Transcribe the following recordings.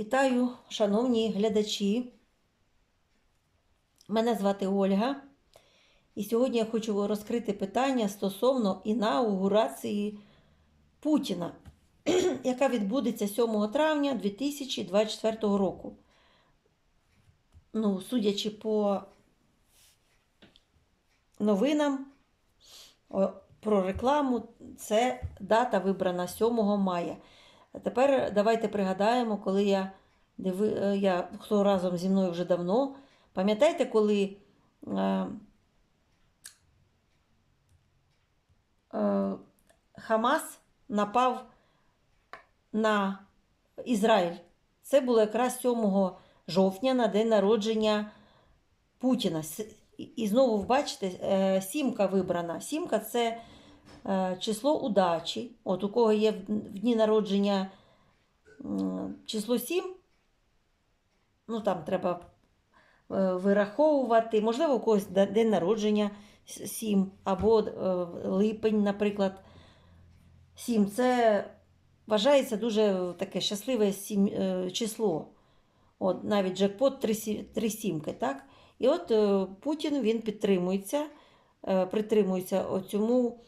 Вітаю, шановні глядачі. Мене звати Ольга. І сьогодні я хочу розкрити питання стосовно інаугурації Путіна, яка відбудеться 7 травня 2024 року. Ну, судячи по новинам про рекламу, це дата вибрана 7 мая. А тепер давайте пригадаємо, коли я диви, е, я хто разом зі мною вже давно. Пам'ятаєте, коли е, е, Хамас напав на Ізраїль? Це було якраз 7 жовтня на день народження Путіна. І знову бачите, е, сімка вибрана. Сімка це число удачі. От у кого є в дні народження число 7, ну там треба е, вираховувати. Можливо, у когось день народження 7, або е, липень, наприклад. 7. Це вважається дуже таке щасливе е, число. От, навіть джекпот три, сі- три сімки, так? І от е, Путін він підтримується, е, притримується оцьому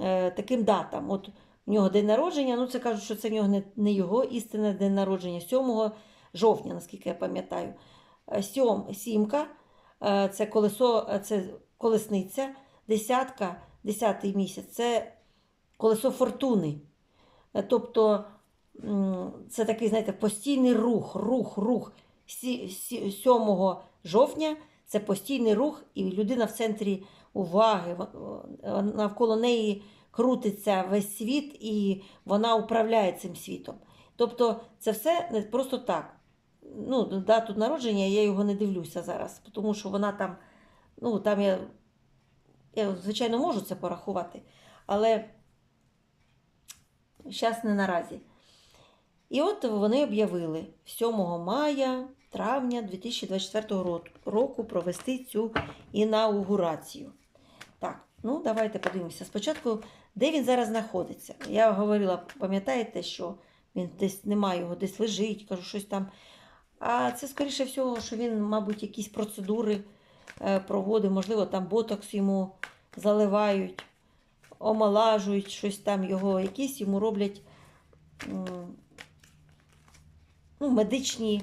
е, таким датам. От в нього день народження, ну це кажуть, що це в нього не, не його істинне день народження, 7 жовтня, наскільки я пам'ятаю. Е, Сьом, сімка, е, це колесо, це колесниця, десятка, десятий місяць, це колесо фортуни. Тобто це такий, знаєте, постійний рух, рух, рух. Сі- сі- 7 жовтня це постійний рух, і людина в центрі уваги. Навколо неї крутиться весь світ, і вона управляє цим світом. Тобто, це все не просто так. Ну, дату народження я його не дивлюся зараз, тому що вона там, ну, там я, я звичайно, можу це порахувати, але зараз не наразі. І от вони об'явили 7 мая, травня 2024 року провести цю інаугурацію. Ну давайте подивимося. Спочатку, де він зараз знаходиться. Я говорила, пам'ятаєте, що він десь немає його, десь лежить, кажу, щось там. А це, скоріше всього, що він, мабуть, якісь процедури е, проводив, можливо, там ботокс йому заливають, омолажують щось там його, якісь йому роблять ну, медичні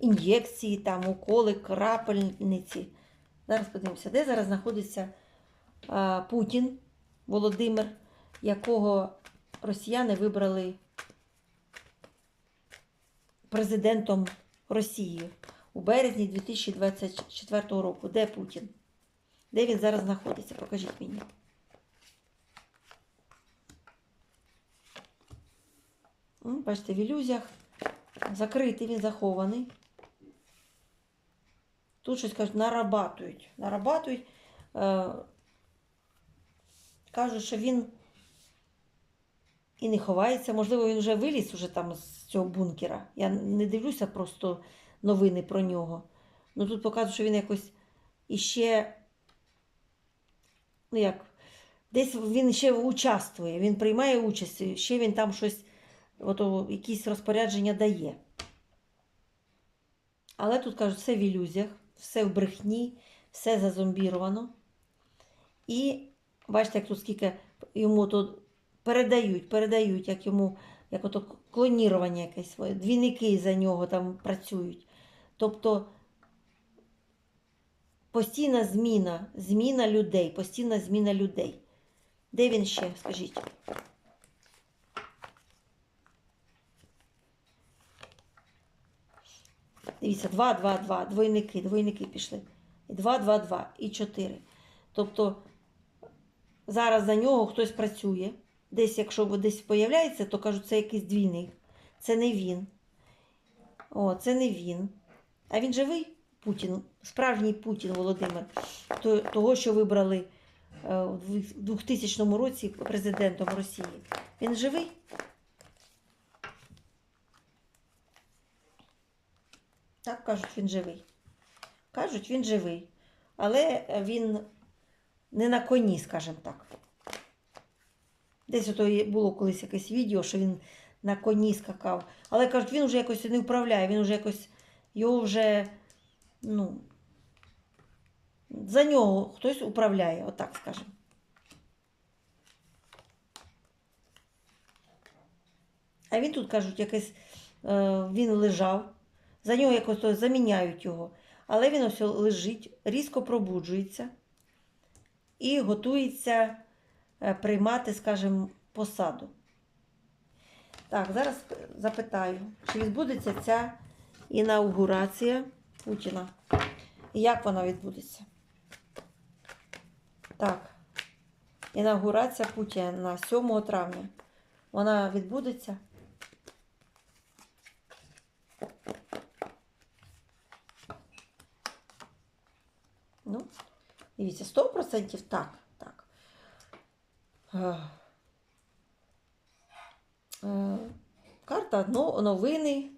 ін'єкції, там, уколи, крапельниці. Зараз подивимося, де зараз знаходиться а, Путін Володимир, якого росіяни вибрали президентом Росії у березні 2024 року. Де Путін? Де він зараз знаходиться? Покажіть мені. Бачите, в ілюзіях. Закритий, він захований. Тут щось кажуть, нарабатують. Нарабатують. Е, кажуть, що він і не ховається. Можливо, він вже виліз уже там з цього бункера. Я не дивлюся просто новини про нього. Ну тут показують, що він якось іще. Ну як, десь він ще участвує, він приймає участь, ще він там щось, ото, якісь розпорядження дає. Але тут кажуть, все в ілюзіях, все в брехні, все зазомбіровано. І бачите, як тут скільки йому тут передають, передають, як йому, як ото клонірування якесь своє, двійники за нього там працюють. Тобто постійна зміна, зміна людей, постійна зміна людей. Де він ще, скажіть? Дивіться, 2, 2, 2, двойники, двойники пішли. І 2, 2, 2, і 4. Тобто зараз за нього хтось працює. Десь, якщо десь появляється, то кажуть, це якийсь двійник. Це не він. О, це не він. А він живий Путін, справжній Путін Володимир, того, що вибрали е, в 2000 році президентом Росії. Він живий? Так кажуть, він живий. Кажуть, він живий. Але він не на коні, скажімо так. Десь ото було колись якесь відео, що він на коні скакав. Але кажуть, він вже якось не вправляє, він вже якось його вже, ну, за нього хтось управляє, отак скажемо. А він тут кажуть, якийсь е, він лежав, за нього якось то заміняють його. Але він ось лежить, різко пробуджується і готується е, приймати, скажімо, посаду. Так, зараз запитаю, чи відбудеться ця інаугурація Путіна? І як вона відбудеться? Так, інаугурація Путіна 7 травня. Вона відбудеться? Ну, дивіться, 100% так. так. Е, е, Карта но- новини.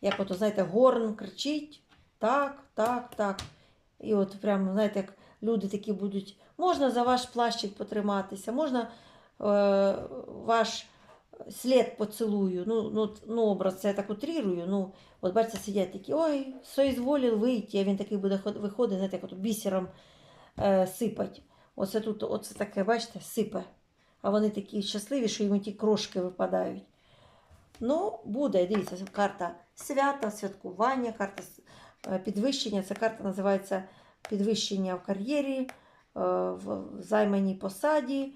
Як ото, знаєте, горн кричить. Так, так, так. І от прямо, знаєте, як люди такі будуть. Можна за ваш плащик потриматися, можна е, ваш слід поцілую. Ну, ну, ну, образ це я так утрірую. Ну, от бачите, сидять такі, ой, соізволів вийти, а він такий буде ход- виходить, знаєте, як от бісером е, сипать. Оце тут, оце таке, бачите, сипе. А вони такі щасливі, що йому ті крошки випадають. Ну, буде, дивіться, карта свята, святкування, карта е, підвищення. Ця карта називається підвищення в кар'єрі, е, в займаній посаді,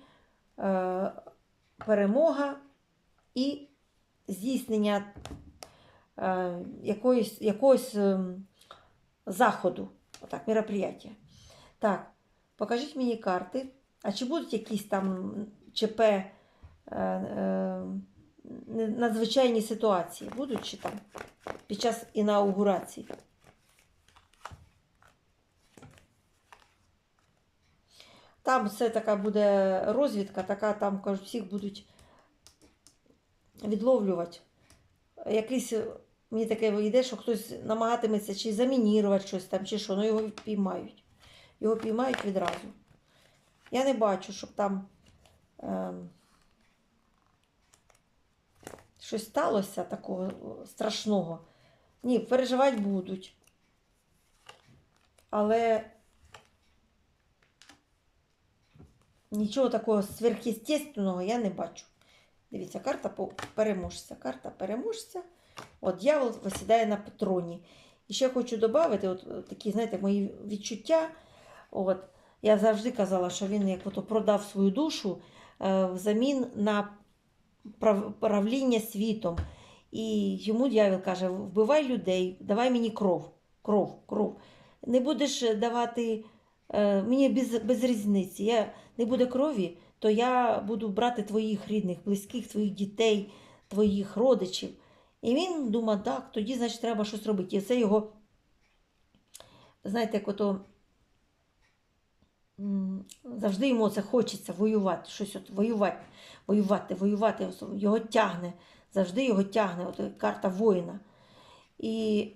е, перемога і здійснення е, якоїсь, якогось ем, заходу. Отак, мероприятия. Так, покажіть мені карти. А чи будуть якісь там ЧП, е, е, надзвичайні ситуації? Будуть чи там під час інаугурації? Там все така буде розвідка, така там, кажуть, всіх будуть відловлювати. Якийсь, е, мені таке йде, що хтось намагатиметься чи замінірувати щось там, чи що, ну його піймають. Його піймають відразу. Я не бачу, щоб там ем, щось сталося такого страшного. Ні, переживати будуть. Але нічого такого сверхъестественного я не бачу. Дивіться, карта переможця. Карта переможця. От дьявол висідає на патроні. І ще хочу додати, от е, такі, знаєте, мої відчуття. От, я завжди казала, що він як ото продав свою душу е, взамін на прав- правління світом. І йому дьявол каже: вбивай людей, давай мені кров, кров, кров. Не будеш давати е, мені без, без різниці. Я, не буде крові, то я буду брати твоїх рідних, близьких, твоїх дітей, твоїх родичів. І він думав, так, тоді, значить, треба щось робити. І це його, знаєте, як ото завжди йому це хочеться воювати, щось от воювати, воювати, воювати. Його тягне, завжди його тягне, от карта воїна. І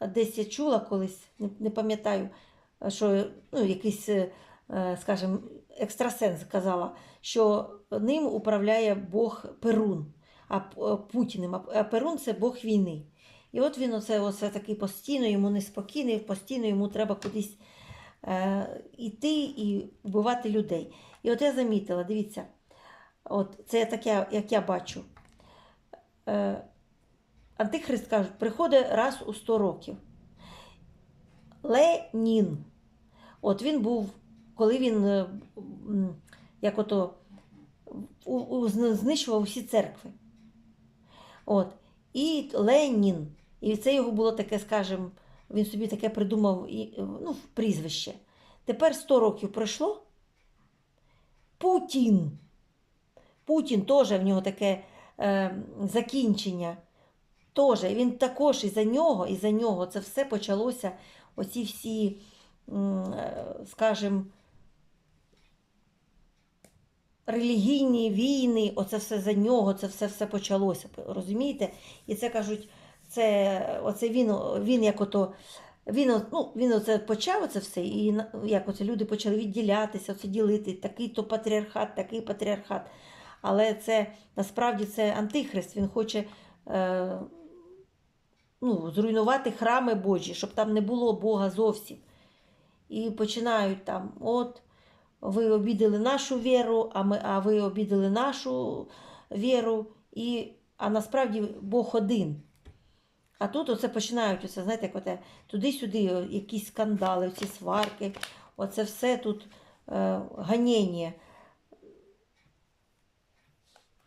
десь я чула колись, не, пам'ятаю, що ну, якийсь, е, скажімо, екстрасенс казала, що ним управляє Бог Перун, а е, Путіним, а а Перун це Бог війни. І от він оце, оце такий постійно, йому неспокійний, постійно йому треба кудись е, іти і вбивати людей. І от я замітила, дивіться, от це таке, як я бачу. Е, Антихрист кажуть, приходить раз у 100 років. Ленін. От він був, коли він е, як ото знищував усі церкви. От. І Ленін. І це його було таке, скажімо, він собі таке придумав е, ну, прізвище. Тепер 100 років пройшло. Путін. Путін теж в нього таке е, закінчення. Теж він також і за нього, і за нього це все почалося. Оці всі, е, скажімо, релігійні війни, оце все за нього, це все все почалося. Розумієте? І це кажуть, це оце він, він як ото. Він, ну, він оце почав це все, і як оце люди почали відділятися, оце ділити, такий то патріархат, такий патріархат. Але це насправді це антихрист. Він хоче е, ну, зруйнувати храми Божі, щоб там не було Бога зовсім. І починають там, от, ви обідали нашу віру, а, ми, а ви обідали нашу віру, і, а насправді Бог один. А тут оце починають, оце, знаєте, оте, туди-сюди якісь скандали, ці сварки, оце все тут е, ганіння.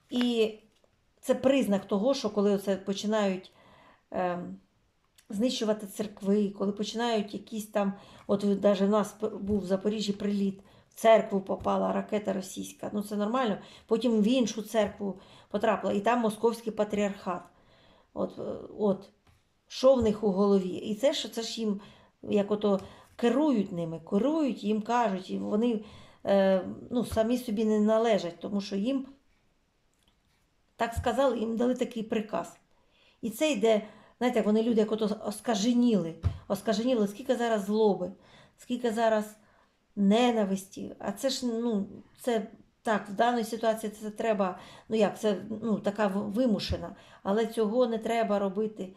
І це признак того, що коли оце починають е, знищувати церкви, коли починають якісь там, от навіть у нас був в Запоріжжі приліт, в церкву попала ракета російська. Ну це нормально. Потім в іншу церкву потрапила, і там московський патріархат. От, е, от що в них у голові? І це ж це ж їм як ото керують ними, керують, їм кажуть, і вони е, ну, самі собі не належать, тому що їм так сказали, їм дали такий приказ. І це йде, знаєте, вони люди як ото оскаженіли, оскаженіли, скільки зараз злоби, скільки зараз ненависті. А це ж, ну, це так, в даній ситуації це треба, ну як, це ну, така вимушена, але цього не треба робити.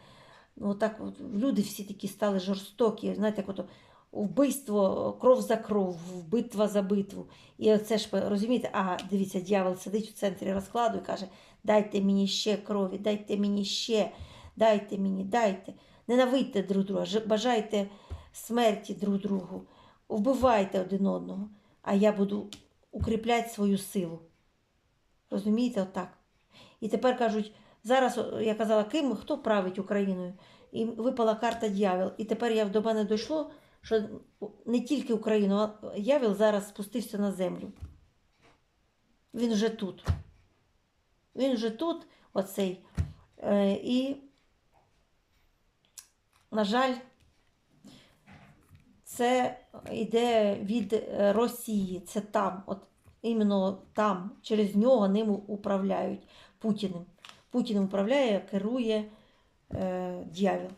Ну, так, от, люди всі такі стали жорстокі, знаєте, як ото вбивство, кров за кров, битва за битву. І оце ж розумієте, а дивіться, дьявол сидить в центрі розкладу і каже: дайте мені ще крові, дайте мені ще, дайте мені, дайте. Ненавидьте друг друга, бажайте смерті друг другу, вбивайте один одного, а я буду укріпляти свою силу. Розумієте, отак. І тепер кажуть, зараз я казала, ким хто править Україною? І випала карта дьявол. І тепер я до мене дійшло, що не тільки Україну, а дьявол зараз спустився на землю. Він вже тут. Він вже тут, оцей. Е, і, на жаль, це йде від е, Росії. Це там, от іменно там, через нього ним управляють Путіним. Путіним управляє, керує е, дьявол.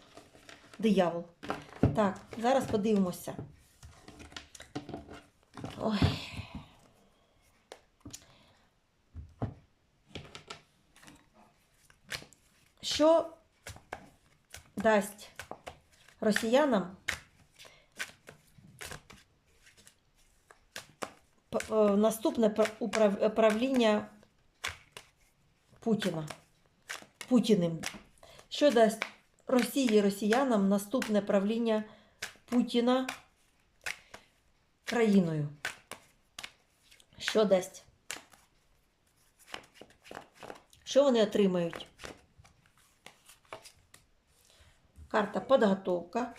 Диявол. Так, зараз подивимося. Ой. Що дасть росіянам п- е, наступне пр- управ- правління Путіна? Путіним. Що дасть Росії росіянам наступне правління Путіна країною? Що дасть? Що вони отримають? Карта подготовка.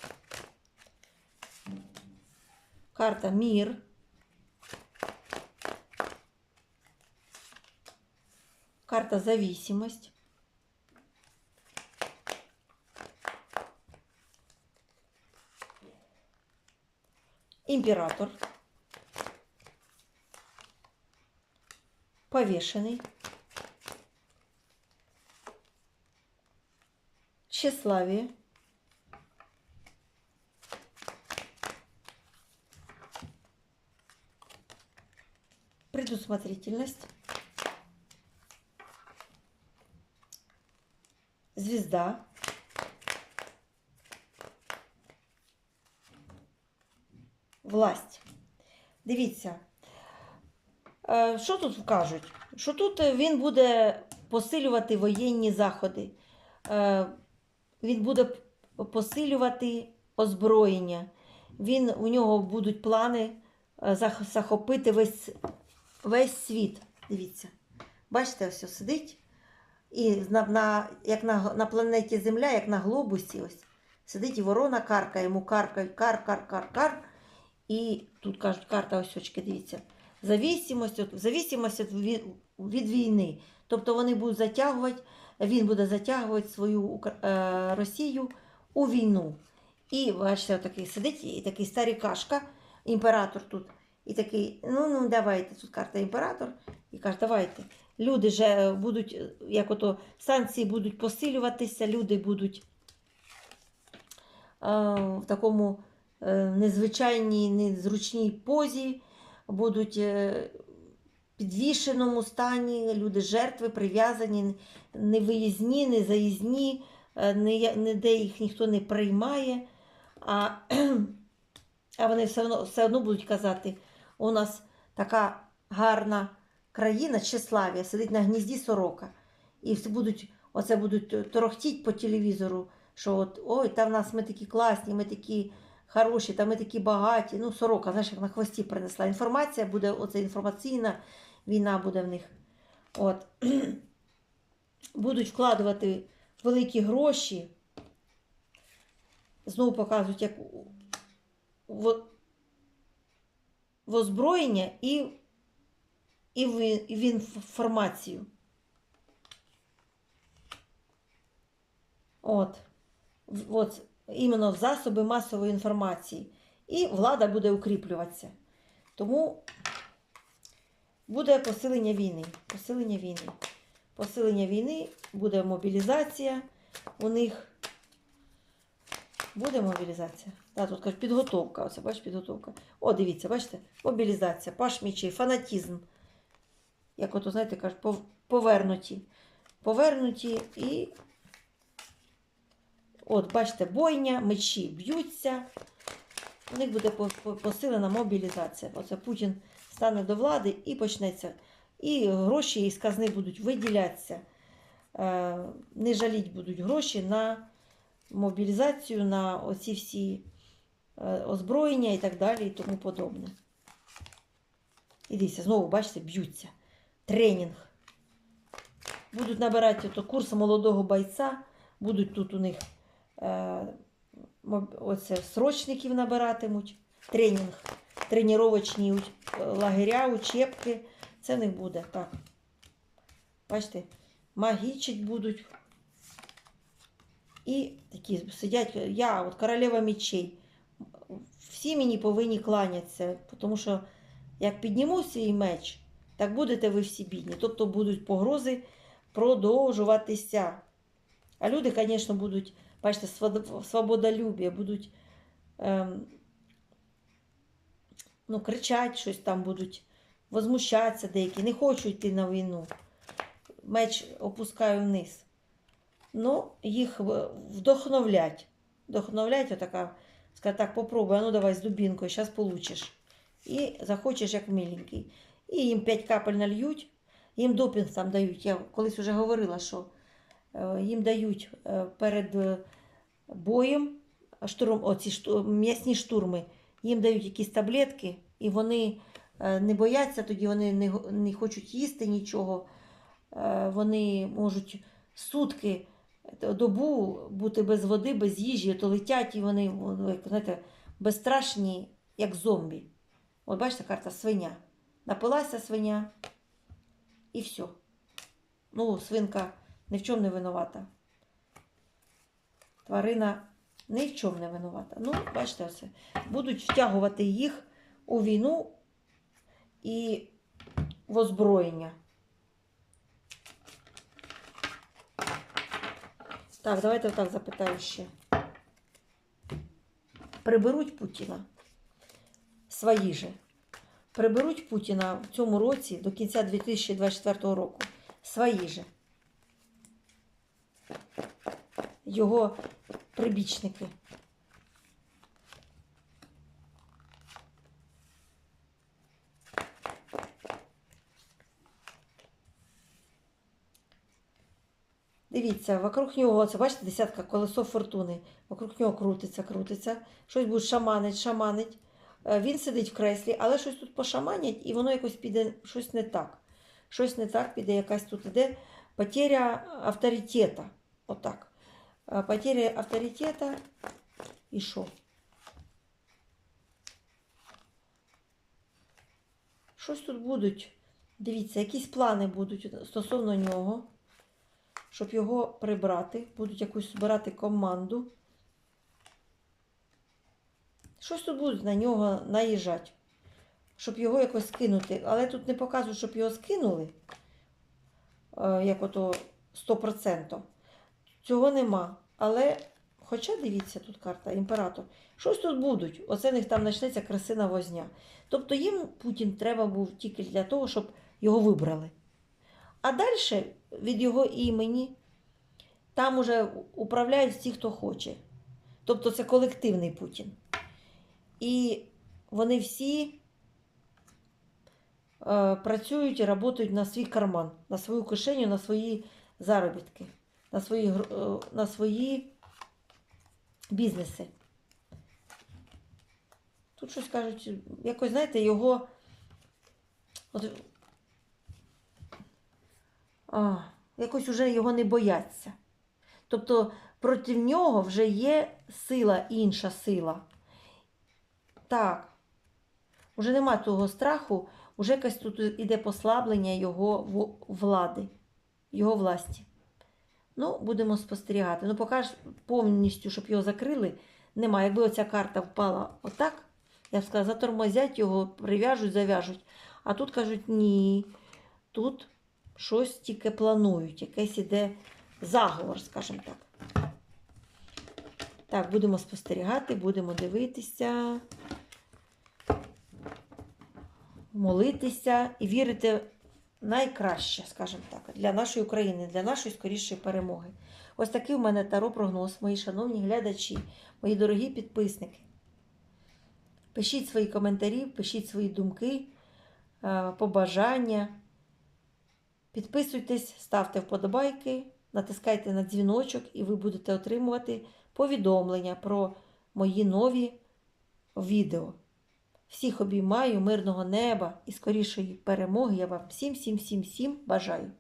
Карта мир. Карта зависимость. Император. Повешенный. Тщеславие. Предусмотрительность. Звезда. Власть. Дивіться, е, що тут кажуть? Що тут е, він буде посилювати воєнні заходи, Е, він буде посилювати озброєння. Він, у нього будуть плани захопити весь, весь світ. Дивіться. Бачите, ось сидить. І на, на, як на, на планеті Земля, як на глобусі, ось сидить і ворона карка, йому каркають, кар, кар, кар, кар. І тут кажуть, карта ось очки, дивіться. Зависимость, от, зависимость від, від війни. Тобто вони будуть затягувати, він буде затягувати свою е, Росію у війну. І бачите, такий сидить, і такий старий кашка, імператор тут. І такий, ну ну давайте, тут карта імператор, і каже, давайте. Люди же будуть, е, як ото санкції будуть посилюватися, люди будуть е, в такому е, незвичайній, незручній позі, будуть е, підвішеному стані, люди жертви, прив'язані, не виїзні, не заїзні, е, ніде їх ніхто не приймає. А, а вони все одно, все одно будуть казати, у нас така гарна країна, Чеславія, сидить на гнізді сорока. І будуть, оце будуть торохтіть по телевізору, що от ой, та в нас ми такі класні, ми такі хороші, та ми такі багаті. Ну, сорока, знаєш, як на хвості принесла. Інформація буде, оце інформаційна війна буде в них. От. Будуть вкладувати великі гроші. Знову показують, як в, в озброєння і, і, в, інформацію. От. От, іменно в засоби масової інформації. І влада буде укріплюватися. Тому буде посилення війни. Посилення війни. Посилення війни, буде мобілізація у них. Буде мобілізація. Так, тут кажуть, підготовка. Оце, бачиш, підготовка. О, дивіться, бачите? Мобілізація, паш мічей, фанатізм. Як ото, знаєте, кажуть, повернуті. Повернуті і. От, бачите, бойня, мечі б'ються. У них буде по- по- посилена мобілізація. Оце Путін стане до влади і почнеться. І гроші із казни будуть виділятися. Е, Не жаліть будуть гроші на мобілізацію, на оці всі е, озброєння і так далі, і тому подобне. І дивіться, знову, бачите, б'ються. Тренінг. Будуть набирати курс молодого бойця, будуть тут у них е, оце, срочників набиратимуть, тренінг, тренувачні лагеря, учебки. Це них буде так. Бачите, магічить будуть. І такі сидять, я, от королева мечей. Всі мені повинні кланятися, тому що як підніму свій меч, так будете ви всі бідні. Тобто будуть погрози продовжуватися. А люди, звісно, будуть, бачите, свобод- свободолюбія, будуть ем, ну, кричати щось там, будуть возмущатися деякі, не хочуть йти на війну. Меч опускаю вниз. Ну, їх вдохновлять. Вдохновлять, отака, скажу так, попробуй, а ну давай з дубінкою, зараз получиш. І захочеш, як миленький. І їм 5 капель нальють, їм допінг там дають. Я колись вже говорила, що е, їм дають е, перед е, боєм штурм, оці м'ясні штурми, їм дають якісь таблетки, і вони не бояться, тоді вони не, не хочуть їсти нічого. Вони можуть сутки, добу бути без води, без їжі, то летять і вони, знаєте, безстрашні, як зомбі. От бачите, карта свиня. Напилася свиня і все. Ну, свинка ні в чому не винувата. Тварина ні в чому не винувата. Ну, бачите, оце. Будуть втягувати їх у війну і в озброєння. Так, давайте отак запитаю ще. Приберуть Путіна свої же. Приберуть Путіна в цьому році до кінця 2024 року. Свої же. Його прибічники. Дивіться, вокруг нього, це бачите, десятка колесо фортуни. Вокруг нього крутиться, крутиться. Щось буде шаманить, шаманить. Е, Він сидить в креслі, але щось тут пошаманять, і воно якось піде щось не так. Щось не так піде, якась тут іде потеря авторитета. Отак. Е, Потеря авторитета. І що? Щось тут будуть. Дивіться, якісь плани будуть стосовно нього, щоб його прибрати. Будуть якусь збирати команду. Щось тут будуть на нього наїжджати, щоб його якось скинути. Але тут не показують, щоб його скинули, е, як ото 100%. Цього нема. Але, хоча дивіться, тут карта імператор. Щось тут будуть. Оце них там почнеться красина возня. Тобто їм Путін треба був тільки для того, щоб його вибрали. А далі від його імені там уже управляють всі, хто хоче. Тобто це колективний Путін. І вони всі е, працюють і працюють на свій карман, на свою кишеню, на свої заробітки, на свої, е, на свої бізнеси. Тут щось кажуть, якось, знаєте, його. От, а, якось уже його не бояться. Тобто проти нього вже є сила, інша сила. Так, уже нема того страху, уже якось тут іде послаблення його влади, його власті. Ну, будемо спостерігати. Ну, поки повністю, щоб його закрили, немає. Якби оця карта впала отак, я б сказала, затормозять його, прив'яжуть, зав'яжуть. А тут кажуть, ні, тут щось тільки планують, якийсь іде заговор, скажімо так. Так, будемо спостерігати, будемо дивитися, молитися і вірити найкраще, скажімо так, для нашої України, для нашої скорішої перемоги. Ось такий у мене таро прогноз, мої шановні глядачі, мої дорогі підписники. Пишіть свої коментарі, пишіть свої думки, е, побажання. Підписуйтесь, ставте вподобайки, натискайте на дзвіночок, і ви будете отримувати повідомлення про мої нові відео. Всіх обіймаю, мирного неба і скорішої перемоги. Я вам всім, всім, всім, всім бажаю.